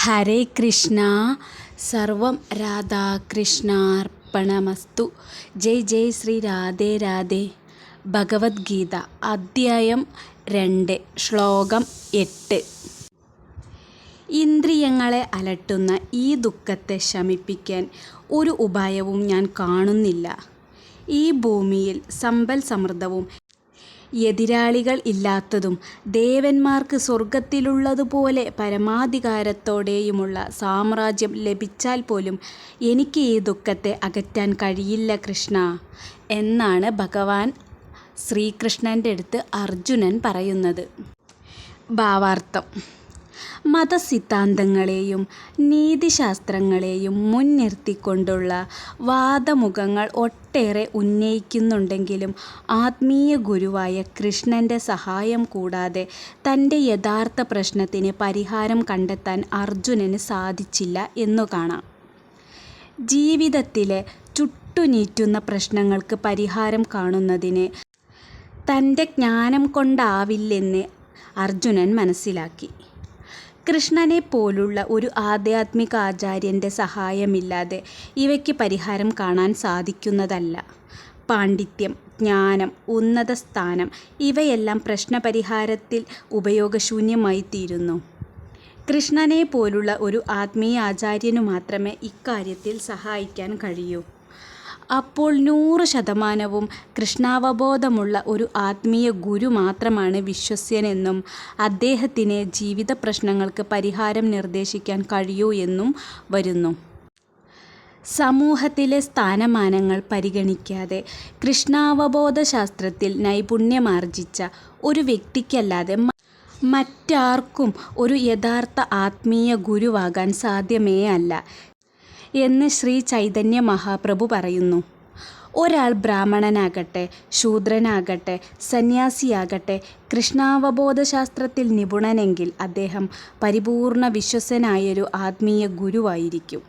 ഹരേ കൃഷ്ണ. സർവം രാധാകൃഷ്ണാർപ്പണമസ്തു. ജയ് ജയ് ശ്രീ രാധേ രാധേ. ഭഗവത്ഗീത അദ്ധ്യായം രണ്ട് ശ്ലോകം എട്ട്. ഇന്ദ്രിയങ്ങളെ അലട്ടുന്ന ഈ ദുഃഖത്തെ ശമിപ്പിക്കാൻ ഒരു ഉപായവും ഞാൻ കാണുന്നില്ല. ഈ ഭൂമിയിൽ സമ്പൽ സമൃദ്ധവും എതിരാളികൾ ഇല്ലാത്തതും ദേവന്മാർക്ക് സ്വർഗത്തിലുള്ളതുപോലെ പരമാധികാരത്തോടെയുമുള്ള സാമ്രാജ്യം ലഭിച്ചാൽ പോലും എനിക്ക് ഈ ദുഃഖത്തെ അകറ്റാൻ കഴിയില്ല കൃഷ്ണ. എന്നാണ് ഭഗവാൻ ശ്രീകൃഷ്ണന്റെ അടുത്ത് അർജുനൻ പറയുന്നത്. ഭാവാർത്ഥം. മതസിദ്ധാന്തങ്ങളെയും നീതിശാസ്ത്രങ്ങളെയും മുൻനിർത്തിക്കൊണ്ടുള്ള വാദമുഖങ്ങൾ ഒട്ടേറെ ഉന്നയിക്കുന്നുണ്ടെങ്കിലും ആത്മീയ ഗുരുവായ കൃഷ്ണന്റെ സഹായം കൂടാതെ തന്റെ യഥാർത്ഥ പ്രശ്നത്തിന് പരിഹാരം കണ്ടെത്താൻ അർജുനന് സാധിച്ചില്ല എന്നു കാണാം. ജീവിതത്തിലെ ചുട്ടുനീറ്റുന്ന പ്രശ്നങ്ങൾക്ക് പരിഹാരം കാണുന്നതിന് തന്റെ ജ്ഞാനം കൊണ്ടാവില്ലെന്ന് അർജുനൻ മനസ്സിലാക്കി. കൃഷ്ണനെ പോലുള്ള ഒരു ആധ്യാത്മിക ആചാര്യന്റെ സഹായമില്ലാതെ ഇവയ്ക്ക് പരിഹാരം കാണാൻ സാധിക്കുന്നതല്ല. പാണ്ഡിത്യം ജ്ഞാനം ഉന്നത സ്ഥാനം ഇവയെല്ലാം പ്രശ്നപരിഹാരത്തിൽ ഉപയോഗശൂന്യമായി തീരുന്നു കൃഷ്ണനെ പോലുള്ള ഒരു ആത്മീയ ആചാര്യനു മാത്രമേ ഇക്കാര്യത്തിൽ സഹായിക്കാൻ കഴിയൂ. അപ്പോൾ നൂറ് ശതമാനവും കൃഷ്ണാവബോധമുള്ള ഒരു ആത്മീയ ഗുരു മാത്രമാണ് വിശ്വസ്യനെന്നും അദ്ദേഹത്തിന് ജീവിത പ്രശ്നങ്ങൾക്ക് പരിഹാരം നിർദ്ദേശിക്കാൻ കഴിയൂ എന്നും വരുന്നു. സമൂഹത്തിലെ സ്ഥാനമാനങ്ങൾ പരിഗണിക്കാതെ കൃഷ്ണാവബോധ ശാസ്ത്രത്തിൽ നൈപുണ്യമാർജിച്ച ഒരു വ്യക്തിക്കല്ലാതെ മറ്റാർക്കും ഒരു യഥാർത്ഥ ആത്മീയ ഗുരുവാകാൻ സാധ്യമേ അല്ല എന്ന് ശ്രീ ചൈതന്യ മഹാപ്രഭു പറയുന്നു. ഒരാൾ ബ്രാഹ്മണനാകട്ടെ ശൂദ്രനാകട്ടെ സന്യാസിയാകട്ടെ കൃഷ്ണാവബോധശാസ്ത്രത്തിൽ നിപുണനെങ്കിൽ അദ്ദേഹം പരിപൂർണ വിശ്വസനായൊരു ആത്മീയ ഗുരുവായിരിക്കും.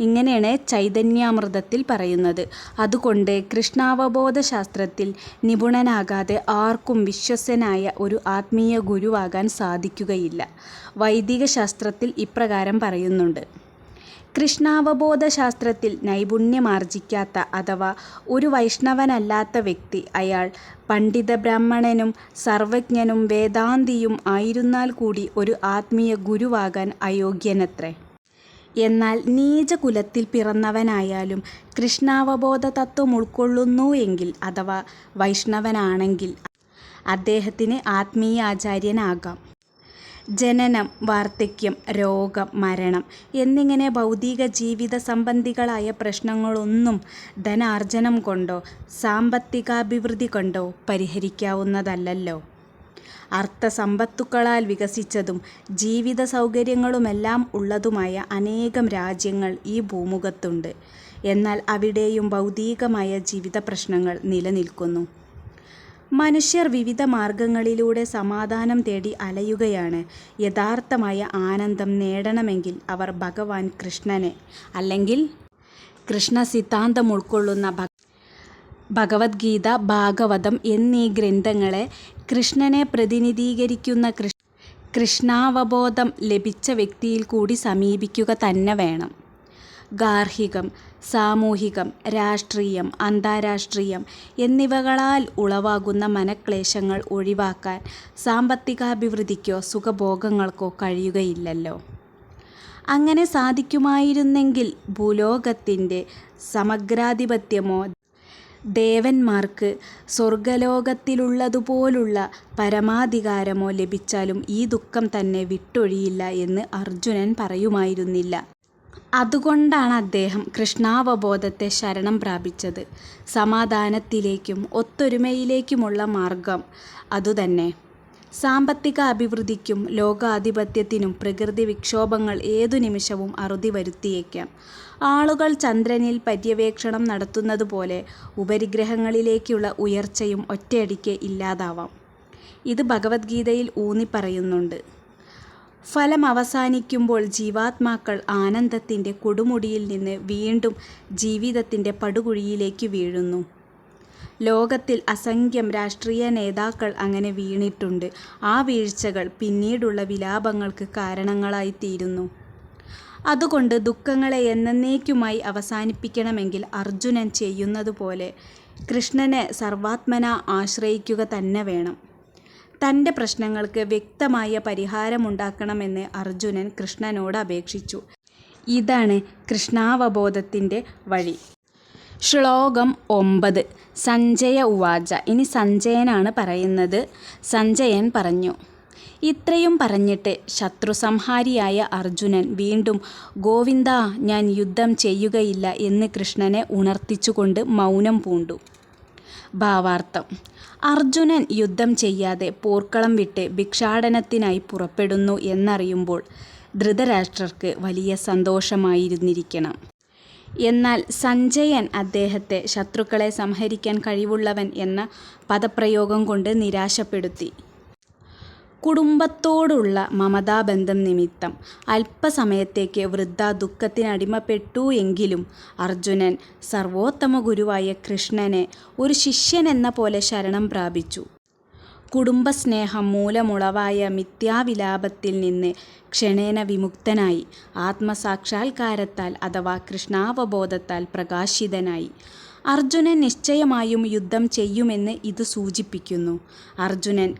ഇങ്ങനെയാണ് ചൈതന്യാമൃതത്തിൽ പറയുന്നത്. അതുകൊണ്ട് കൃഷ്ണാവബോധ ശാസ്ത്രത്തിൽ നിപുണനാകാതെ ആർക്കും വിശ്വസനായ ഒരു ആത്മീയ ഗുരുവാകാൻ സാധിക്കുകയില്ല. വൈദിക ശാസ്ത്രത്തിൽ ഇപ്രകാരം പറയുന്നുണ്ട്. കൃഷ്ണാവബോധ ശാസ്ത്രത്തിൽ നൈപുണ്യമാർജിക്കാത്ത അഥവാ ഒരു വൈഷ്ണവനല്ലാത്ത വ്യക്തി അയാൾ പണ്ഡിത ബ്രാഹ്മണനും സർവജ്ഞനും വേദാന്തിയും ആയിരുന്നാൽ കൂടി ഒരു ആത്മീയ ഗുരുവാകാൻ അയോഗ്യനത്രേ. എന്നാൽ നീചകുലത്തിൽ പിറന്നവനായാലും കൃഷ്ണാവബോധ തത്വം ഉൾക്കൊള്ളുന്നു എങ്കിൽ അഥവാ വൈഷ്ണവനാണെങ്കിൽ അദ്ദേഹത്തിന് ആത്മീയ ആചാര്യനാകാം ജനനം വാർദ്ധക്യം രോഗം മരണം എന്നിങ്ങനെ ഭൗതിക ജീവിത സംബന്ധികളായ പ്രശ്നങ്ങളൊന്നും ധനാർജനം കൊണ്ടോ സാമ്പത്തികാഭിവൃദ്ധി കൊണ്ടോ പരിഹരിക്കാവുന്നതല്ലല്ലോ. അർത്ഥസമ്പത്തുക്കളാൽ വികസിച്ചതും ജീവിത സൗകര്യങ്ങളുമെല്ലാം ഉള്ളതുമായ അനേകം രാജ്യങ്ങൾ ഈ ഭൂമുഖത്തുണ്ട്. എന്നാൽ അവിടെയും ഭൗതികമായ ജീവിത പ്രശ്നങ്ങൾ നിലനിൽക്കുന്നു. മനുഷ്യർ വിവിധ മാർഗങ്ങളിലൂടെ സമാധാനം തേടി അലയുകയാണ്. യഥാർത്ഥമായ ആനന്ദം നേടണമെങ്കിൽ അവർ ഭഗവാൻ കൃഷ്ണനെ അല്ലെങ്കിൽ കൃഷ്ണ സിദ്ധാന്തം ഉൾക്കൊള്ളുന്ന ഭഗവത്ഗീത ഭാഗവതം എന്നീ ഗ്രന്ഥങ്ങളെ കൃഷ്ണനെ പ്രതിനിധീകരിക്കുന്ന കൃഷ്ണാവബോധം ലഭിച്ച വ്യക്തിയിൽ കൂടി സമീപിക്കുക തന്നെ വേണം. ഗാർഹികം സാമൂഹികം രാഷ്ട്രീയം അന്താരാഷ്ട്രീയം എന്നിവകളാൽ ഉളവാകുന്ന മനക്ലേശങ്ങൾ ഒഴിവാക്കാൻ സാമ്പത്തികാഭിവൃദ്ധിക്കോ സുഖഭോഗങ്ങൾക്കോ കഴിയുകയില്ലല്ലോ. അങ്ങനെ സാധിക്കുമായിരുന്നെങ്കിൽ ഭൂലോകത്തിന്റെ സമഗ്രാധിപത്യമോ ദേവന്മാർക്ക് സ്വർഗലോകത്തിലുള്ളതുപോലുള്ള പരമാധികാരമോ ലഭിച്ചാലും ഈ ദുഃഖം തന്നെ വിട്ടൊഴിയില്ല എന്ന് അർജുനൻ പറയുമായിരുന്നില്ല. അതുകൊണ്ടാണ് അദ്ദേഹം കൃഷ്ണാവബോധത്തെ ശരണം പ്രാപിച്ചത്. സമാധാനത്തിലേക്കും ഒത്തൊരുമയിലേക്കുമുള്ള മാർഗം അതുതന്നെ. സാമ്പത്തിക അഭിവൃദ്ധിക്കും ലോകാധിപത്യത്തിനും പ്രകൃതി വിക്ഷോഭങ്ങൾ ഏതു നിമിഷവും അറുതി വരുത്തിയേക്കാം. ആളുകൾ ചന്ദ്രനിൽ പര്യവേക്ഷണം നടത്തുന്നതുപോലെ ഉപരിഗ്രഹങ്ങളിലേക്കുള്ള ഉയർച്ചയും ഒറ്റയടിക്ക് ഇല്ലാതാവാം. ഇത് ഭഗവത്ഗീതയിൽ ഊന്നിപ്പറയുന്നുണ്ട്. ഫലം അവസാനിക്കുമ്പോൾ ജീവാത്മാക്കൾ ആനന്ദത്തിന്റെ കൊടുമുടിയിൽ നിന്ന് വീണ്ടും ജീവിതത്തിന്റെ പടുകുഴിയിലേക്ക് വീഴുന്നു. ലോകത്തിൽ അസംഖ്യം രാഷ്ട്രീയ നേതാക്കൾ അങ്ങനെ വീണിട്ടുണ്ട്. ആ വീഴ്ചകൾ പിന്നീടുള്ള വിലാപങ്ങൾക്ക് കാരണങ്ങളായിത്തീരുന്നു അതുകൊണ്ട് ദുഃഖങ്ങളെ എന്നേക്കുമായി അവസാനിപ്പിക്കണമെങ്കിൽ അർജുനൻ ചെയ്യുന്നതുപോലെ കൃഷ്ണനെ സർവാത്മന ആശ്രയിക്കുക തന്നെ വേണം. തന്റെ പ്രശ്നങ്ങൾക്ക് വ്യക്തമായ പരിഹാരമുണ്ടാക്കണമെന്ന് അർജുനൻ കൃഷ്ണനോട് അപേക്ഷിച്ചു. ഇതാണ് കൃഷ്ണാവബോധത്തിന്റെ വഴി. ശ്ലോകം ഒമ്പത് സഞ്ജയ ഉവാച ഇനി സഞ്ജയനാണ് പറയുന്നത്. സഞ്ജയൻ പറഞ്ഞു. ഇത്രയും പറഞ്ഞിട്ട് ശത്രുസംഹാരിയായ അർജുനൻ വീണ്ടും ഗോവിന്ദാ ഞാൻ യുദ്ധം ചെയ്യുകയില്ല എന്ന് കൃഷ്ണനെ ഉണർത്തിച്ചുകൊണ്ട് മൗനം പൂണ്ടു. ഭാവാർത്ഥം അർജുനൻ യുദ്ധം ചെയ്യാതെ പോർക്കളം വിട്ട് ഭിക്ഷാടനത്തിനായി പുറപ്പെടുന്നു എന്നറിയുമ്പോൾ ധൃതരാഷ്ട്രർക്ക് വലിയ സന്തോഷമായിരുന്നിരിക്കണം. എന്നാൽ സഞ്ജയൻ അദ്ദേഹത്തെ ശത്രുക്കളെ സംഹരിക്കാൻ കഴിവുള്ളവൻ എന്ന പദപ്രയോഗം കൊണ്ട് നിരാശപ്പെടുത്തി. കുടുംബത്തോടുള്ള മമതാബന്ധം നിമിത്തം അല്പസമയത്തേക്ക് വൃദ്ധ ദുഃഖത്തിനടിമപ്പെട്ടു എങ്കിലും അർജുനൻ സർവോത്തമ ഗുരുവായ കൃഷ്ണനെ ഒരു ശിഷ്യനെന്ന പോലെ ശരണം പ്രാപിച്ചു. കുടുംബസ്നേഹം മൂലമുളവായ മിഥ്യാവിലാപത്തിൽ നിന്ന് ക്ഷണേന വിമുക്തനായി. ആത്മസാക്ഷാത്കാരത്താൽ അഥവാ കൃഷ്ണാവബോധത്താൽ പ്രകാശിതനായി. അർജുനൻ നിശ്ചയമായും യുദ്ധം ചെയ്യുമെന്ന് ഇത് സൂചിപ്പിക്കുന്നു. അർജുനൻ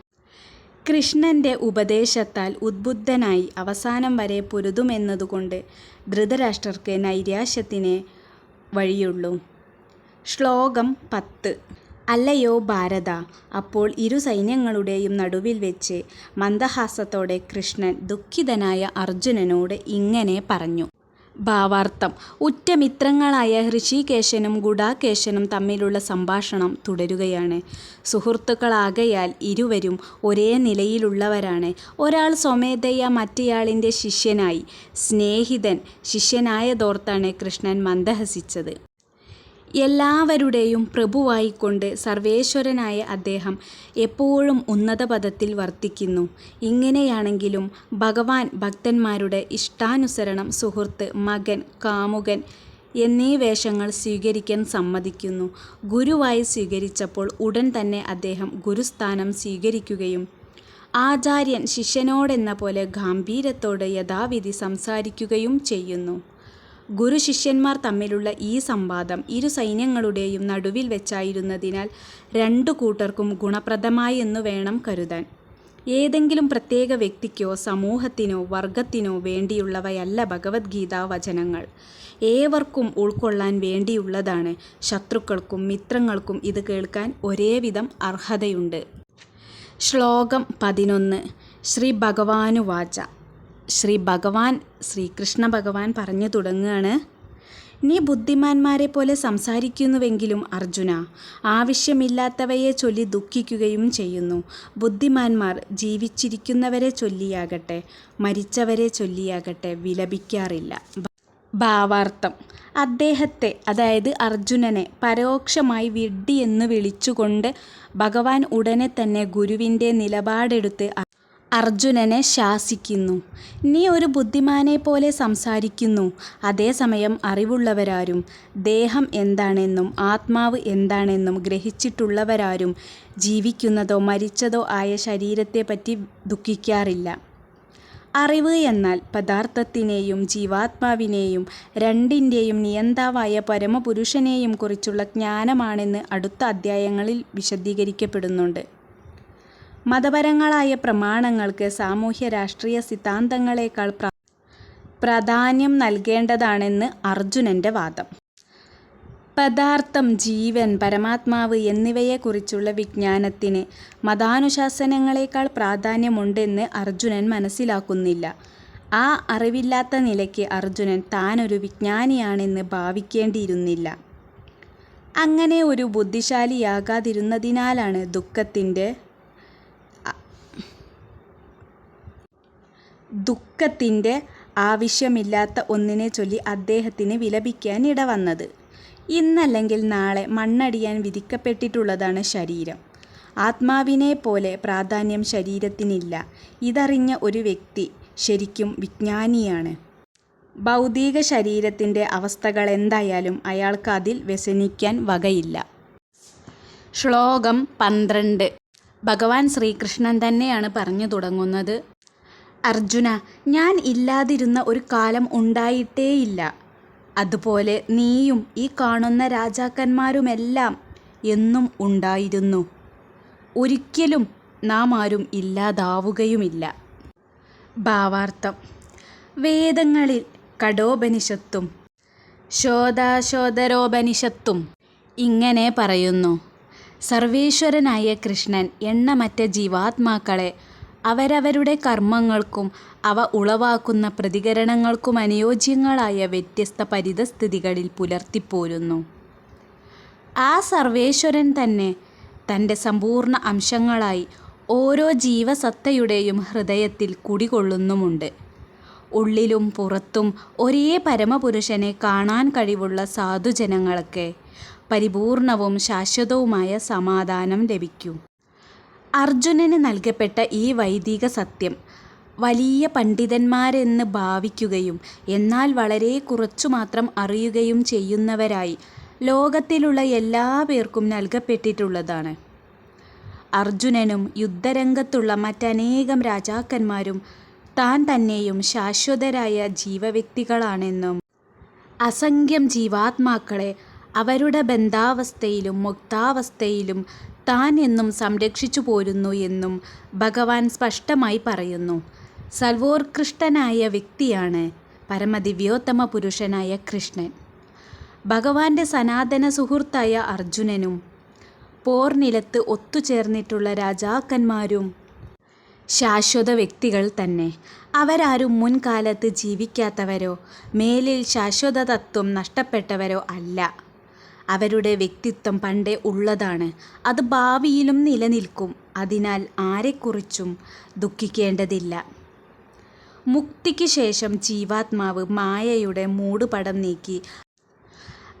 കൃഷ്ണന്റെ ഉപദേശത്താൽ ഉദ്ബുദ്ധനായി അവസാനം വരെ പൊരുതുമെന്നതുകൊണ്ട് ധൃതരാഷ്ട്രർക്ക് നൈരാശ്യത്തിനേ വഴിയുള്ളൂ. ശ്ലോകം പത്ത് അല്ലയോ ഭാരത അപ്പോൾ ഇരു സൈന്യങ്ങളുടെയും നടുവിൽ വെച്ച് മന്ദഹാസത്തോടെ കൃഷ്ണൻ ദുഃഖിതനായ അർജുനനോട് ഇങ്ങനെ പറഞ്ഞു. ഭാവാർത്ഥം ഉറ്റ മിത്രങ്ങളായ ഋഷികേശനും ഗുഡാകേശനും തമ്മിലുള്ള സംഭാഷണം തുടരുകയാണ്. സുഹൃത്തുക്കളാകയാൽ ഇരുവരും ഒരേ നിലയിലുള്ളവരാണ്. ഒരാൾ സ്വമേധയാ മറ്റേയാളിന്റെ ശിഷ്യനായി. സ്നേഹിതൻ ശിഷ്യനായതോർത്താണ് കൃഷ്ണൻ മന്ദഹസിച്ചത്. എല്ലാവരുടെയും പ്രഭുവായിക്കൊണ്ട് സർവേശ്വരനായ അദ്ദേഹം എപ്പോഴും ഉന്നത പദത്തിൽ വർത്തിക്കുന്നു. ഇങ്ങനെയാണെങ്കിലും ഭഗവാൻ ഭക്തന്മാരുടെ ഇഷ്ടാനുസരണം സുഹൃത്ത്, മകൻ, കാമുകൻ എന്നീ വേഷങ്ങൾ സ്വീകരിക്കാൻ സമ്മതിക്കുന്നു. ഗുരുവായി സ്വീകരിച്ചപ്പോൾ ഉടൻ തന്നെ അദ്ദേഹം ഗുരുസ്ഥാനം സ്വീകരിക്കുകയും ആചാര്യൻ ശിഷ്യനോടെന്നപോലെ ഗാംഭീര്യത്തോടെ യഥാവിധി സംസാരിക്കുകയും ചെയ്യുന്നു. ഗുരു-ശിഷ്യന്മാർ തമ്മിലുള്ള ഈ സംവാദം ഇരു സൈന്യങ്ങളുടെയും നടുവിൽ വെച്ചായിരുന്നതിനാൽ രണ്ടു കൂട്ടർക്കും ഗുണപ്രദമായി എന്ന് വേണം കരുതാൻ. ഏതെങ്കിലും പ്രത്യേക വ്യക്തിക്കോ സമൂഹത്തിനോ വർഗത്തിനോ വേണ്ടിയുള്ളവയല്ല ഭഗവത്ഗീതാ വചനങ്ങൾ. ഏവർക്കും ഉൾക്കൊള്ളാൻ വേണ്ടിയുള്ളതാണ്. ശത്രുക്കൾക്കും മിത്രങ്ങൾക്കും ഇത് കേൾക്കാൻ ഒരേവിധം അർഹതയുണ്ട്. ശ്ലോകം പതിനൊന്ന് ശ്രീഭഗവാനുവാച ശ്രീ ഭഗവാൻ ശ്രീകൃഷ്ണ ഭഗവാൻ പറഞ്ഞു തുടങ്ങുകയാണ് നീ ബുദ്ധിമാന്മാരെ പോലെ സംസാരിക്കുന്നുവെങ്കിലും അർജുന ആവശ്യമില്ലാത്തവയെ ചൊല്ലി ദുഃഖിക്കുകയും ചെയ്യുന്നു. ബുദ്ധിമാന്മാർ ജീവിച്ചിരിക്കുന്നവരെ ചൊല്ലിയാകട്ടെ മരിച്ചവരെ ചൊല്ലിയാകട്ടെ വിലപിക്കാറില്ല. ഭാവാർത്ഥം അദ്ദേഹത്തെ അതായത് അർജുനനെ പരോക്ഷമായി വിഡ്ഢിയെന്നു വിളിച്ചുകൊണ്ട് ഭഗവാൻ ഉടനെ തന്നെ ഗുരുവിന്റെ നിലപാടെടുത്ത് അർജുനനെ ശാസിക്കുന്നു. നീ ഒരു ബുദ്ധിമാനെപ്പോലെ സംസാരിക്കുന്നു. അതേസമയം അറിവുള്ളവരാരും ദേഹം എന്താണെന്നും ആത്മാവ് എന്താണെന്നും ഗ്രഹിച്ചിട്ടുള്ളവരാരും ജീവിക്കുന്നതോ മരിച്ചതോ ആയ ശരീരത്തെപ്പറ്റി ദുഃഖിക്കാറില്ല. അറിവ് എന്നാൽ പദാർത്ഥത്തിനെയും ജീവാത്മാവിനെയും രണ്ടിന്റെയും നിയന്താവായ പരമപുരുഷനെയും കുറിച്ചുള്ള ജ്ഞാനമാണെന്ന് അടുത്ത അധ്യായങ്ങളിൽ വിശദീകരിക്കപ്പെടുന്നുണ്ട്. മതപരങ്ങളായ പ്രമാണങ്ങൾക്ക് സാമൂഹ്യ-രാഷ്ട്രീയ സിദ്ധാന്തങ്ങളെക്കാൾ പ്രാധാന്യം നൽകേണ്ടതാണെന്ന് അർജുനന്റെ വാദം. പദാർത്ഥം, ജീവൻ, പരമാത്മാവ് എന്നിവയെക്കുറിച്ചുള്ള വിജ്ഞാനത്തിന് മതാനുശാസനങ്ങളെക്കാൾ പ്രാധാന്യമുണ്ടെന്ന് അർജുനൻ മനസ്സിലാക്കുന്നില്ല. ആ അറിവില്ലാത്ത നിലയ്ക്ക് അർജുനൻ താനൊരു വിജ്ഞാനിയാണെന്ന് ഭാവിക്കേണ്ടിയിരുന്നില്ല. അങ്ങനെ ഒരു ബുദ്ധിശാലിയാകാതിരുന്നതിനാലാണ് ദുഃഖത്തിന്റെ ആവശ്യമില്ലാത്ത ഒന്നിനെച്ചൊല്ലി അദ്ദേഹത്തിന് വിലപിക്കാൻ ഇടവന്നത്. ഇന്നല്ലെങ്കിൽ നാളെ മണ്ണടിയാൻ വിധിക്കപ്പെട്ടിട്ടുള്ളതാണ് ശരീരം. ആത്മാവിനെപ്പോലെ പ്രാധാന്യം ശരീരത്തിനില്ല. ഇതറിഞ്ഞ ഒരു വ്യക്തി ശരിക്കും വിജ്ഞാനിയാണ്. ഭൗതിക ശരീരത്തിന്റെ അവസ്ഥകൾ എന്തായാലും അയാൾക്ക് അതിൽ വ്യസനിക്കാൻ വകയില്ല. ശ്ലോകം പന്ത്രണ്ട് ഭഗവാൻ ശ്രീകൃഷ്ണൻ തന്നെയാണ് പറഞ്ഞു തുടങ്ങുന്നത്. അർജുന ഞാൻ ഇല്ലാതിരുന്ന ഒരു കാലം ഉണ്ടായിട്ടേയില്ല. അതുപോലെ നീയും ഈ കാണുന്ന രാജാക്കന്മാരുമെല്ലാം എന്നും ഉണ്ടായിരുന്നു. ഒരിക്കലും നാം ആരും ഇല്ലാതാവുകയുമില്ല. ഭാവാർത്ഥം വേദങ്ങളിൽ കഠോപനിഷത്തും ശോധാശോധരോപനിഷത്തും ഇങ്ങനെ പറയുന്നു. സർവേശ്വരനായ കൃഷ്ണൻ എണ്ണമറ്റ ജീവാത്മാക്കളെ അവരവരുടെ കർമ്മങ്ങൾക്കും അവ ഉളവാക്കുന്ന പ്രതികരണങ്ങൾക്കും അനുയോജ്യങ്ങളായ വ്യത്യസ്ത പരിതസ്ഥിതികളിൽ പുലർത്തിപ്പോരുന്നു. ആ സർവേശ്വരൻ തന്നെ തന്റെ സമ്പൂർണ അംശങ്ങളായി ഓരോ ജീവസത്തയുടെയും ഹൃദയത്തിൽ കുടികൊള്ളുന്നുമുണ്ട്. ഉള്ളിലും പുറത്തും ഒരേ പരമപുരുഷനെ കാണാൻ കഴിവുള്ള സാധുജനങ്ങൾക്ക് പരിപൂർണവും ശാശ്വതവുമായ സമാധാനം ലഭിക്കും. അർജുനന് നൽകപ്പെട്ട ഈ വൈദിക സത്യം വലിയ പണ്ഡിതന്മാരെന്ന് ഭാവിക്കുകയും എന്നാൽ വളരെ കുറച്ചു മാത്രം അറിയുകയും ചെയ്യുന്നവരായി ലോകത്തിലുള്ള എല്ലാ പേർക്കും നൽകപ്പെട്ടിട്ടുള്ളതാണ്. അർജുനനും യുദ്ധരംഗത്തുള്ള മറ്റനേകം രാജാക്കന്മാരും താൻ തന്നെയും ശാശ്വതരായ ജീവവ്യക്തികളാണെന്നും അസംഖ്യം ജീവാത്മാക്കളെ അവരുടെ ബന്ധാവസ്ഥയിലും മുക്താവസ്ഥയിലും താൻ എന്നും സംരക്ഷിച്ചു പോരുന്നു എന്നും ഭഗവാൻ സ്പഷ്ടമായി പറയുന്നു. സർവോത്കൃഷ്ടനായ വ്യക്തിയാണ് പരമദിവ്യോത്തമ പുരുഷനായ കൃഷ്ണൻ. ഭഗവാന്റെ സനാതന സുഹൃത്തായ അർജുനനും പോർനിലത്ത് ഒത്തുചേർന്നിട്ടുള്ള രാജാക്കന്മാരും ശാശ്വത വ്യക്തികൾ തന്നെ. അവരാരും മുൻകാലത്ത് ജീവിക്കാത്തവരോ മേലിൽ ശാശ്വത തത്വം നഷ്ടപ്പെട്ടവരോ അല്ല. അവരുടെ വ്യക്തിത്വം പണ്ടേ ഉള്ളതാണ്. അത് ഭാവിയിലും നിലനിൽക്കും. അതിനാൽ ആരെക്കുറിച്ചും ദുഃഖിക്കേണ്ടതില്ല. മുക്തിക്ക് ശേഷം ജീവാത്മാവ് മായയുടെ മൂടുപടം നീക്കി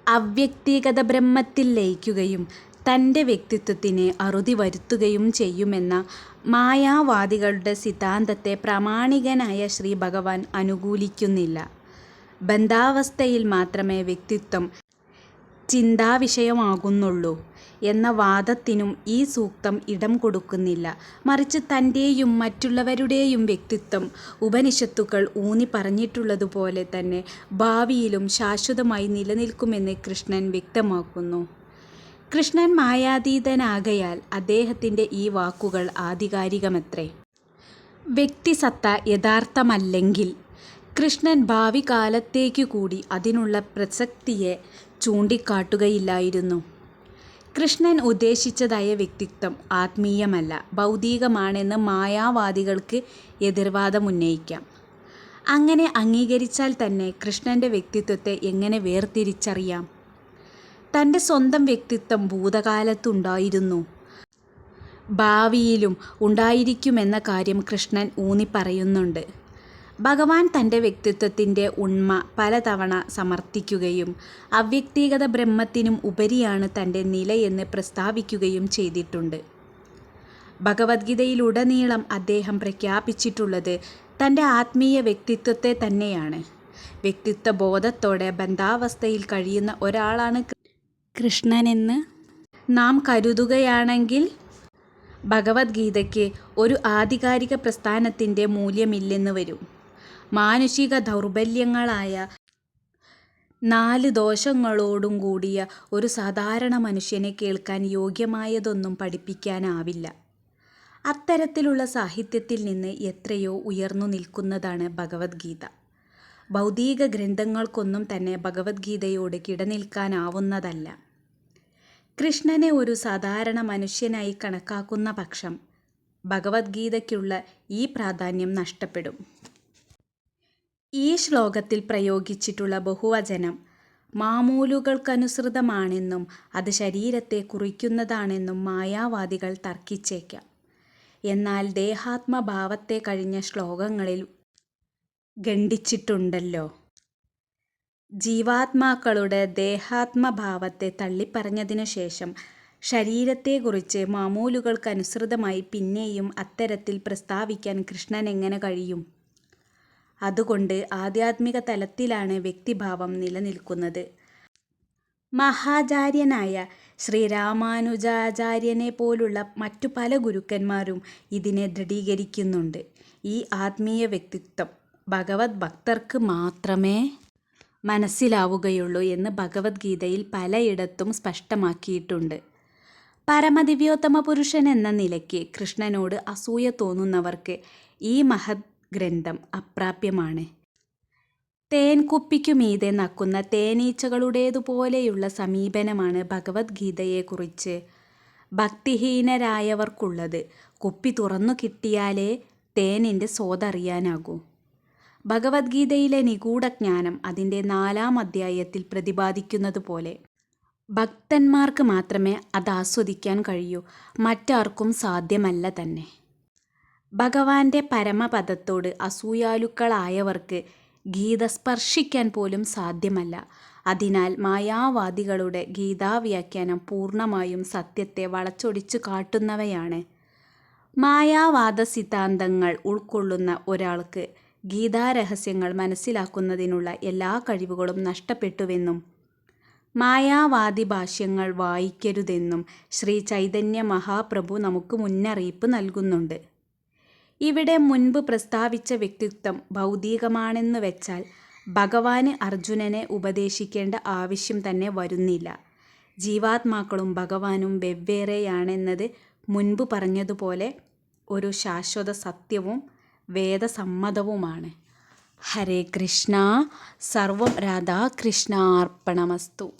അവ്യക്തിഗത ബ്രഹ്മത്തിൽ ലയിക്കുകയും തന്റെ വ്യക്തിത്വത്തിന് അറുതി വരുത്തുകയും ചെയ്യുമെന്ന മായാവാദികളുടെ സിദ്ധാന്തത്തെ പ്രാമാണികനായ ശ്രീ ഭഗവാൻ അനുകൂലിക്കുന്നില്ല. ബന്ധാവസ്ഥയിൽ മാത്രമേ വ്യക്തിത്വം ചിന്താവിഷയമാകുന്നുള്ളൂ എന്ന വാദത്തിനും ഈ സൂക്തം ഇടം കൊടുക്കുന്നില്ല. മറിച്ച് തന്റെയും മറ്റുള്ളവരുടെയും വ്യക്തിത്വം ഉപനിഷത്തുകൾ ഊന്നിപ്പറഞ്ഞിട്ടുള്ളതുപോലെ തന്നെ ഭാവിയിലും ശാശ്വതമായി നിലനിൽക്കുമെന്ന് കൃഷ്ണൻ വ്യക്തമാക്കുന്നു. കൃഷ്ണൻ മായാതീതനാകയാൽ അദ്ദേഹത്തിന്റെ ഈ വാക്കുകൾ ആധികാരികമത്രേ. വ്യക്തിസത്ത യഥാർത്ഥമല്ലെങ്കിൽ കൃഷ്ണൻ ഭാവികാലത്തേക്കുകൂടി അതിനുള്ള പ്രസക്തിയെ ചൂണ്ടിക്കാട്ടുകയില്ലായിരുന്നു. കൃഷ്ണൻ ഉദ്ദേശിച്ചതായ വ്യക്തിത്വം ആത്മീയമല്ല ഭൗതികമാണെന്ന് മായാവാദികൾക്ക് എതിർവാദം ഉന്നയിക്കാം അങ്ങനെ അംഗീകരിച്ചാൽ തന്നെ കൃഷ്ണന്റെ വ്യക്തിത്വത്തെ എങ്ങനെ വേർതിരിച്ചറിയാം. തന്റെ സ്വന്തം വ്യക്തിത്വം ഭൂതകാലത്തുണ്ടായിരുന്നു. ഭാവിയിലും ഉണ്ടായിരിക്കുമെന്ന കാര്യം കൃഷ്ണൻ ഊന്നിപ്പറയുന്നുണ്ട്. ഭഗവാൻ തന്റെ വ്യക്തിത്വത്തിന്റെ ഉണ്മ പലതവണ സമർത്ഥിക്കുകയും അവ്യക്തിഗത ബ്രഹ്മത്തിനും ഉപരിയാണ് തന്റെ നിലയെന്ന് പ്രസ്താവിക്കുകയും ചെയ്തിട്ടുണ്ട്. ഭഗവത്ഗീതയിലുടനീളം അദ്ദേഹം പ്രഖ്യാപിച്ചിട്ടുള്ളത് തന്റെ ആത്മീയ വ്യക്തിത്വത്തെ തന്നെയാണ് വ്യക്തിത്വ ബോധത്തോടെ ബന്ധാവസ്ഥയിൽ കഴിയുന്ന ഒരാളാണ് കൃഷ്ണനെന്ന് നാം കരുതുകയാണെങ്കിൽ ഭഗവത്ഗീതയ്ക്ക് ഒരു ആധികാരിക പ്രസ്ഥാനത്തിന്റെ മൂല്യമില്ലെന്ന് വരും. മാനുഷിക ദൗർബല്യങ്ങളായ നാല് ദോഷങ്ങളോടും കൂടിയ ഒരു സാധാരണ മനുഷ്യനെ കേൾക്കാൻ യോഗ്യമായതൊന്നും പഠിപ്പിക്കാനാവില്ല. അത്തരത്തിലുള്ള സാഹിത്യത്തിൽ നിന്ന് എത്രയോ ഉയർന്നു നിൽക്കുന്നതാണ് ഭഗവത്ഗീത ഭൗതിക ഗ്രന്ഥങ്ങൾക്കൊന്നും തന്നെ ഭഗവത്ഗീതയോട് കിടനിൽക്കാനാവുന്നതല്ല. കൃഷ്ണനെ ഒരു സാധാരണ മനുഷ്യനായി കണക്കാക്കുന്ന പക്ഷം ഭഗവത്ഗീതയ്ക്കുള്ള ഈ പ്രാധാന്യം നഷ്ടപ്പെടും. ഈ ശ്ലോകത്തിൽ പ്രയോഗിച്ചിട്ടുള്ള ബഹുവചനം മാമൂലൂകൾക്കനുസൃതമാണെന്നും അത് ശരീരത്തെ കുറിക്കുന്നതാണെന്നും മായാവാദികൾ തർക്കിച്ചേക്കാം. എന്നാൽ ദേഹാത്മഭാവത്തെ കഴിഞ്ഞ ശ്ലോകങ്ങളിൽ ഖണ്ഡിച്ചിട്ടുണ്ടല്ലോ. ജീവാത്മാക്കളുടെ ദേഹാത്മഭാവത്തെ തള്ളിപ്പറഞ്ഞതിനുശേഷം ശരീരത്തെക്കുറിച്ച് മാമൂലൂകൾക്കനുസൃതമായി പിന്നെയും അത്തരത്തിൽ പ്രസ്താവിക്കാൻ കൃഷ്ണനെങ്ങനെ കഴിയും. അതുകൊണ്ട് ആധ്യാത്മിക തലത്തിലാണ് വ്യക്തിഭാവം നിലനിൽക്കുന്നത്. മഹാചാര്യനായ ശ്രീ രാമാനുജാചാര്യനെ പോലുള്ള മറ്റു പല ഗുരുക്കന്മാരും ഇതിനെ ദൃഢീകരിക്കുന്നുണ്ട്. ഈ ആത്മീയ വ്യക്തിത്വം ഭഗവത് ഭക്തർക്ക് മാത്രമേ മനസ്സിലാവുകയുള്ളൂ എന്ന് ഭഗവത്ഗീതയിൽ പലയിടത്തും സ്പഷ്ടമാക്കിയിട്ടുണ്ട്. പരമദിവ്യോത്തമ പുരുഷൻ എന്ന നിലയ്ക്ക് കൃഷ്ണനോട് അസൂയ തോന്നുന്നവർക്ക് ഈ മഹദ് ഗ്രന്ഥം അപ്രാപ്യമാണ്. തേൻകുപ്പിക്കുമീതെ നക്കുന്ന തേനീച്ചകളുടേതുപോലെയുള്ള സമീപനമാണ് ഭഗവത്ഗീതയെക്കുറിച്ച് ഭക്തിഹീനരായവർക്കുള്ളത്. കുപ്പി തുറന്നു കിട്ടിയാലേ തേനിന്റെ സ്വതറിയാനാകൂ ഭഗവത്ഗീതയിലെ നിഗൂഢജ്ഞാനം അതിന്റെ നാലാം അധ്യായത്തിൽ പ്രതിപാദിക്കുന്നത് പോലെ ഭക്തന്മാർക്ക് മാത്രമേ അത് ആസ്വദിക്കാൻ കഴിയൂ. മറ്റാർക്കും സാധ്യമല്ല തന്നെ. ഭഗവാന്റെ പരമപദത്തോട് അസൂയാലുക്കളായവർക്ക് ഗീത സ്പർശിക്കാൻ പോലും സാധ്യമല്ല. അതിനാൽ മായാവാദികളുടെ ഗീതാവ്യാഖ്യാനം പൂർണമായും സത്യത്തെ വളച്ചൊടിച്ചു കാട്ടുന്നവയാണ്. മായാവാദ സിദ്ധാന്തങ്ങൾ ഉൾക്കൊള്ളുന്ന ഒരാൾക്ക് ഗീതാരഹസ്യങ്ങൾ മനസ്സിലാക്കുന്നതിനുള്ള എല്ലാ കഴിവുകളും നഷ്ടപ്പെട്ടുവെന്നും മായാവാദി ഭാഷ്യങ്ങൾ വായിക്കരുതെന്നും ശ്രീ ചൈതന്യ മഹാപ്രഭു നമുക്ക് മുന്നറിയിപ്പ് നൽകുന്നുണ്ട്. ഇവിടെ മുൻപ് പ്രസ്താവിച്ച വ്യക്തിത്വം ഭൗതികമാണെന്നുവെച്ചാൽ ഭഗവാന് അർജുനനെ ഉപദേശിക്കേണ്ട ആവശ്യം തന്നെ വരുന്നില്ല. ജീവാത്മാക്കളും ഭഗവാനും വെവ്വേറെയാണെന്നത് മുൻപ് പറഞ്ഞതുപോലെ ഒരു ശാശ്വത സത്യവും വേദസമ്മതവുമാണ്. ഹരേ കൃഷ്ണ സർവം രാധാകൃഷ്ണാർപ്പണമസ്തു